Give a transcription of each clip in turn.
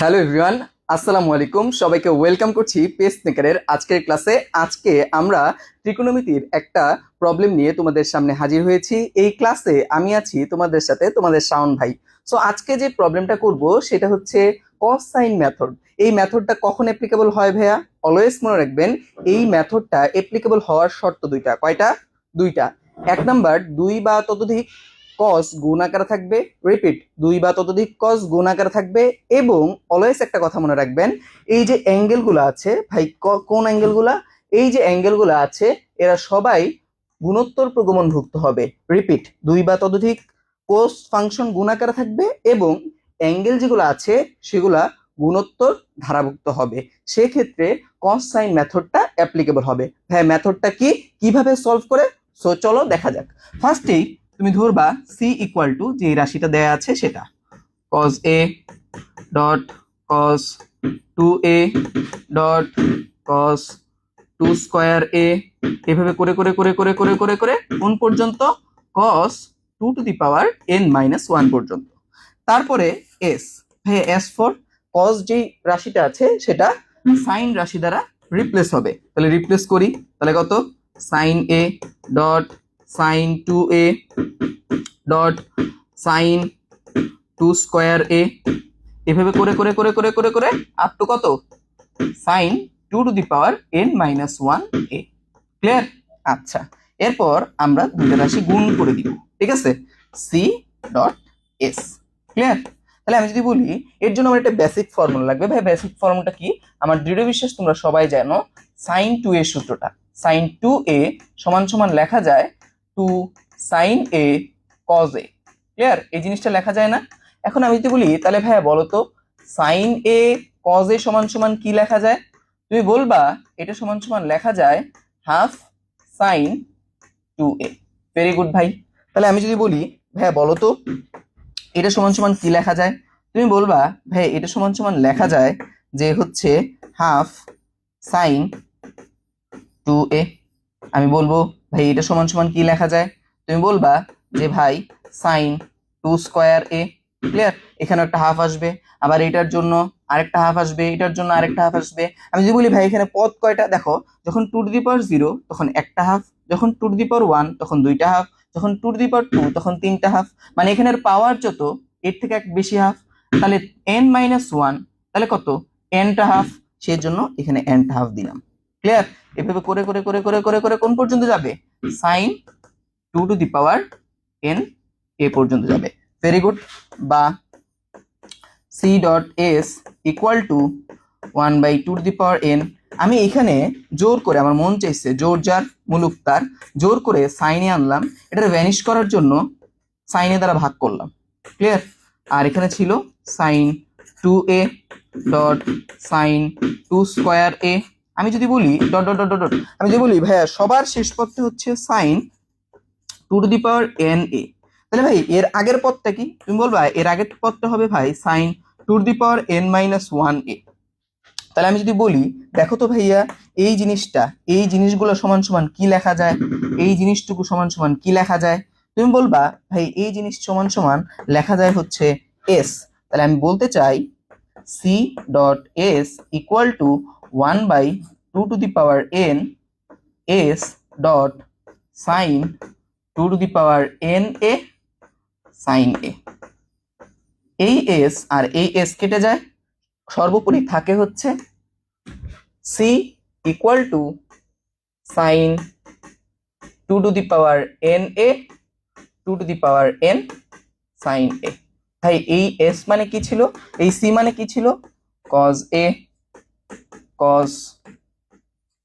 Hello everyone, আসসালামু আলাইকুম। সবাইকে ওয়েলকাম করছি পেস মেকারের আজকের ক্লাসে। আজকে আমরা ত্রিকোণমিতির একটা প্রবলেম নিয়ে তোমাদের সামনে হাজির হয়েছি। এই ক্লাসে আমি আছি তোমাদের সাথে, তোমাদের শাওন ভাই। সো আজকে যে প্রবলেমটা করব সেটা হচ্ছে কস সাইন মেথড এই মেথডটা কখন অ্যাপ্লিকেবল হয় ভাইয়া? অলওয়েজ মনে রাখবেন, এই মেথডটা অ্যাপ্লিকেবল হওয়ার শর্ত দুইটা। কয়টা? দুইটা। এক নাম্বার, দুই বা ততোধিক কস গুণ আকারে থাকবে রিপিট দুই বা ততোধিক কস গুণ আকারে থাকবে এবং অলওয়েজ একটা কথা মনে রাখবেন, এই যে অ্যাঙ্গেলগুলো আছে, ভাই কোন অ্যাঙ্গেলগুলা এই যে অ্যাঙ্গেলগুলো আছে, এরা সবাই গুণোত্তর প্রগমনভুক্ত হবে রিপিট দুই বা ততোধিক কোস ফাংশন গুণ আকারে থাকবে এবং অ্যাঙ্গেল যেগুলো আছে, সেগুলা গুণোত্তর ধারাভুক্ত হবে, সেক্ষেত্রে কস সাইন মেথডটা অ্যাপ্লিকেবল হবে। হ্যাঁ মেথডটা কি? কীভাবে সলভ করে? সো চলো দেখা যাক। ফার্স্টেই তুমি ধরবা সি ইকুয়াল টু যে রাশিটা দেয়া আছে সেটা। Cos A dot cos two A dot cos two square A এভাবে করে করে করে করে করে করে করে কোন পর্যন্ত? Cos two to the power N minus one পর্যন্ত। তারপরে এস হ্যাঁ এস ফর কজ যেই রাশিটা আছে সেটা সাইন রাশি দ্বারা রিপ্লেস হবে। তাহলে রিপ্লেস করি। তাহলে কত? Sin A dot sin two A dot sin two square A এভাবে করে করে করে করে করে করে আপ টু কত? Sin two to the power N minus one A clear আচ্ছা এরপর আমরা দুইটা রাশি গুণ করে দিব, ঠিক আছে? সি ডট এস ক্লিয়ার তাহলে আমি যদি বলি, এর জন্য আমার একটা বেসিক ফর্মুলা লাগবে। ভাই বেসিক ফর্মুলাটা কি? আমার দৃঢ় বিশ্বাস তোমরা সবাই জানো সাইন টু এর সূত্রটা। সাইন টু এ সমান সমান লেখা যায় two sin A cos A clear এই জিনিসটা লেখা যায় না। এখন আমি যদি বলি, তাহলে ভাইয়া বলো তো সাইন এ কজ এ সমান সমান কি লেখা যায়? তুমি বলবা, এটা সমান সমান লেখা যায় half sin two A very good ভাই। তাহলে আমি যদি বলি, ভাইয়া বলো তো, এটা সমান সমান কি লেখা যায়? তুমি বলবা ভাই এটা সমান সমান লেখা যায় যে হচ্ছে হাফ সাইন টু এ আমি বলব ভাই, এটা সমান সমান কি লেখা যায়? তুমি বলবা যে ভাই sin two square A clear এখানে একটা হাফ আসবে। আবার এটার জন্য আরেকটা হাফ আসবে, এটার জন্য আরেকটা হাফ আসবে। আমি যদি বলি, ভাই, এখানে পদ কয়টা? দেখো, যখন টু দি পাওয়ার জিরো তখন একটা হাফ যখন টু দি পাওয়ার ওয়ান তখন দুইটা হাফ যখন টু দি পাওয়ার টু তখন তিনটা হাফ মানে এখানের পাওয়ার যত, এর থেকে এক বেশি হাফ তাহলে এন মাইনাস ওয়ান তাহলে কত? এনটা হাফ সেই জন্য এখানে এনটা হাফ দিলাম। ক্লিয়ার এভাবে করে করে করে করে করে করে কোন পর্যন্ত যাবে? Sin two to the power N A পর্যন্ত যাবে। ভেরি গুড বা C dot S equal to one by two to the power N আমি এখানে জোর করে, আমার মন চাইছে জোর যার, মুলুক তার, জোর করে সাইনে আনলাম। এটা ভ্যানিশ করার জন্য সাইনে দ্বারা ভাগ করলাম। ক্লিয়ার আর এখানে ছিল sin two A dot sin two square A আমি যদি বলি, ডট ডট ডট ডট, আমি যদি বলি, ভাইয়া, সবার শেষ পদটা হচ্ছে sin two to the power N A তাহলে ভাই, এর আগের পদটা কি? তুমি বলবা, এর আগের পদটা হবে ভাই sin two to the power N minus one A তাহলে আমি যদি বলি, দেখো তো ভাইয়া, এই জিনিসটা, এই জিনিসগুলো সমান সমান কি লেখা যায়? এই জিনিসটুকু সমান সমান কি লেখা যায়? তুমি বলবা, ভাই, এই জিনিস সমান সমান লেখা যায় হচ্ছে এস তাহলে আমি বলতে চাই C dot S equal to one by two to the power N S dot sin two to the power N A sin A এই এস আর এই এস কেটে যায়। সর্বোপরি থাকে হচ্ছে C equal to sin two to the power N A two to the power N sin A তাই এই S মানে কি ছিল? এই সি মানে কি ছিল? Cos A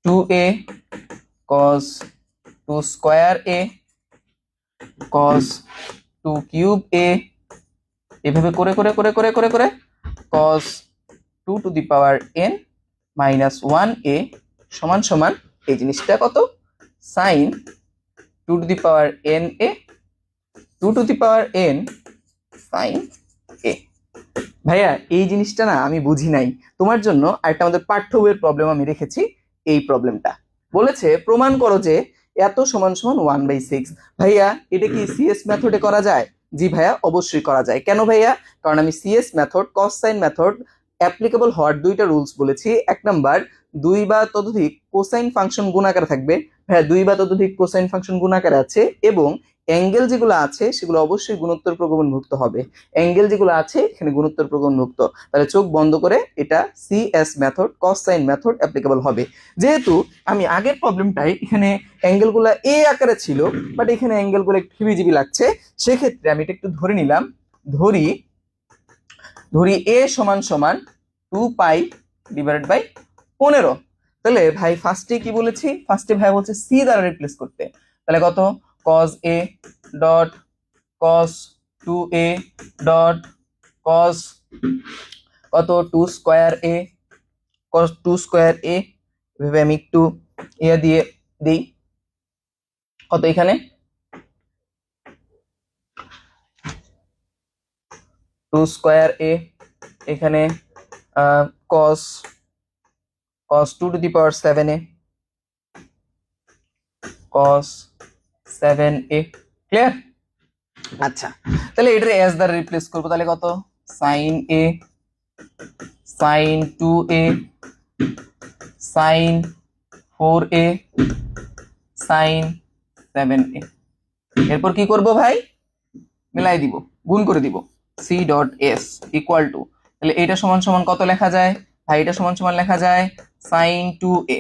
two A cos two square A cos two cube A এভাবে করে করে করে করে করে করে cos two to the power N minus one A সমান সমান এই জিনিসটা কত? Sin two to the power N A two to the power N sin ভাইয়া, এই জিনিসটা না আমি বুঝি নাই। তোমার জন্য আরেকটা আমাদের পাঠ্য বইয়ের প্রবলেম আমি রেখেছি, এই প্রবলেমটা বলেছে, প্রমাণ করো যে এত সমান সমান ওয়ান বাই সিক্স ভাইয়া, এটা কি সিএস মেথডে করা যায়? জি ভাইয়া, অবশ্যই করা যায়। কেন ভাইয়া? কারণ আমি CS method cos sin method applicable হওয়ার দুইটা রুলস বলেছি। এক নাম্বার দুই বা ততোধিক কোসাইন ফাংশন গুণাকার থাকবে। হ্যাঁ দুই বা ততোধিক কোসাইন ফাংশন গুণাকার আছে এবং অ্যাঙ্গেল যেগুলো আছে সেগুলো অবশ্যই গুণোত্তর প্রগমনভুক্ত হবে। অ্যাঙ্গেল যেগুলো আছে এখানে গুণোত্তর প্রগমনভুক্ত তাহলে চোখ বন্ধ করে এটা CS method cos sin method applicable হবে। যেহেতু আমি আগের প্রবলেমটাই এখানে অ্যাঙ্গেলগুলো এ আকারে ছিল বাট এখানে অ্যাঙ্গেলগুলো একটু হিবিজিবি লাগছে, সেক্ষেত্রে আমি এটা একটু ধরে নিলাম। ধরি ধরি এ সমান সমান টু পাই ডিভাইডেড বাই পনেরো। তাহলে ভাই ফার্স্টে কি বলেছি? ফার্স্টে ভাই বলছে সি দ্বারা রিপ্লেস করতে। তাহলে কত? Cos A dot cos two A dot cos কত? Two square A cos two square A এভাবে আমি একটু ইয়ে দিয়ে দিই। কত এখানে? টু স্কোয়ার এ এখানে cos to the power seven A cos seven A clear আচ্ছা। তাহলে এটার এস দ্বারা রিপ্লেস করব তাহলে কত? Sin A sin two A sin four A sin seven A এরপর কি করব ভাই? মিলাই দিব গুণ করে দিব। C dot S equal to তাহলে এটা সমান সমান কত লেখা যায়? ভাই, এটা সমান সমান লেখা যায় সাইন টু এ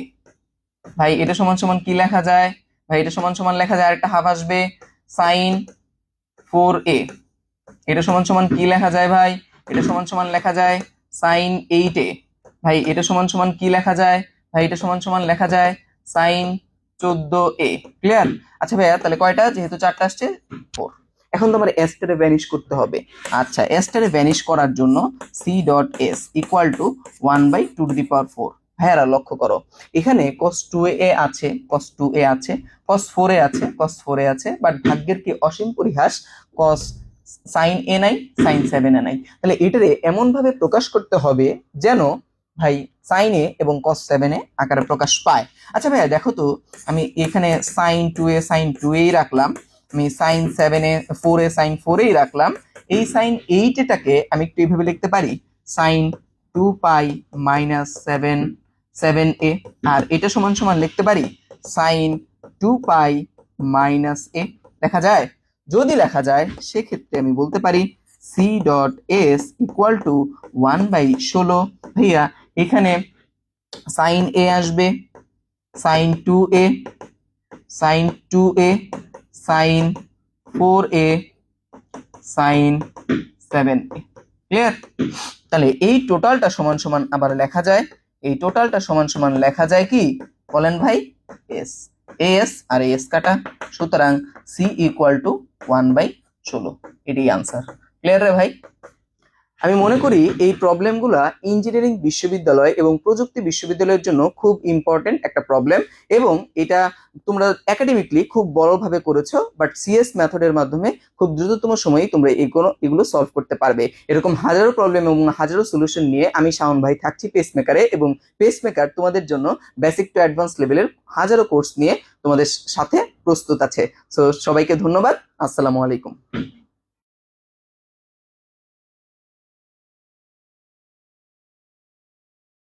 ভাই, এটা সমান সমান কি লেখা যায়? ভাই, এটা সমান সমান লেখা যায় আরেকটা হাফ আসবে সাইন ফোর এ এটা সমান সমান কি লেখা যায় ভাই? এটা সমান সমান লেখা যায় সাইন এইট এ ভাই, এটা সমান সমান কি লেখা যায়? ভাই, এটা সমান সমান লেখা যায় সাইন চোদ্দ এ ক্লিয়ার আচ্ছা ভাইয়া, তাহলে কয়টা? যেহেতু চারটা আসছে ফোর এখন তোমার এসটারে ভ্যানিশ করতে হবে। আচ্ছা এসটারে ভ্যানিশ করার জন্য C dot S equal to one by two to the power four ভাইয়ারা, লক্ষ্য করো, এখানে কস টু এ আছে কস টু এ আছে কস ফোর এ আছে কস ফোর এ আছে বাট ভাগ্যের কি অসীম পরিহাস? কস সাইন এ নাই সাইন সেভেন এ নাই। তাহলে এটারে এমনভাবে প্রকাশ করতে হবে যেন ভাই সাইন এ এবং কস সেভেন এ আকারে প্রকাশ পায়। আচ্ছা ভাইয়া, দেখো তো, আমি এখানে sin two A sin two এই রাখলাম। আমি sin seven A four A sin four এই রাখলাম। এই সাইন এইট এটাকে আমি একটু এইভাবে লিখতে পারি। Sin two pi minus seven seven A আর এটা সমান সমান লিখতে পারি। Sin two pi minus A লেখা যায়? যদি লেখা যায়, সেক্ষেত্রে আমি বলতে পারি C dot S equal to one by ষোলো। ভাইয়া, এখানে সাইন এ আসবে sin two A sin two A sin four A sin seven A clear তাহলে এই টোটালটা সমান সমান আবার লেখা যায়। এই টোটালটা সমান সমান লেখা যায় কি? বলেন ভাই এস এস আর এস কাটা। সুতরাং C equal to one by ষোলো। এটাই আনসার ক্লিয়ার রে ভাই? আমি মনে করি এই প্রবলেমগুলো ইঞ্জিনিয়ারিং বিশ্ববিদ্যালয় এবং প্রযুক্তি বিশ্ববিদ্যালয়ের জন্য খুব ইম্পর্টেন্ট একটা প্রবলেম এবং এটা তোমরা একাডেমিকলি খুব বড়ভাবে করেছ বাট সিএস মেথডের মাধ্যমে খুব দ্রুততম সময়ে তোমরা এগুলো এগুলো সলভ করতে পারবে। এরকম হাজারো প্রবলেম এবং হাজারো সলিউশন নিয়ে আমি শাওন ভাই থাকছি পেসমেকারে এবং পেসমেকার তোমাদের জন্য বেসিক টু অ্যাডভান্স লেভেলের হাজারো কোর্স নিয়ে তোমাদের সাথে প্রস্তুত আছে। সো সবাইকে ধন্যবাদ। আসসালামু আলাইকুম।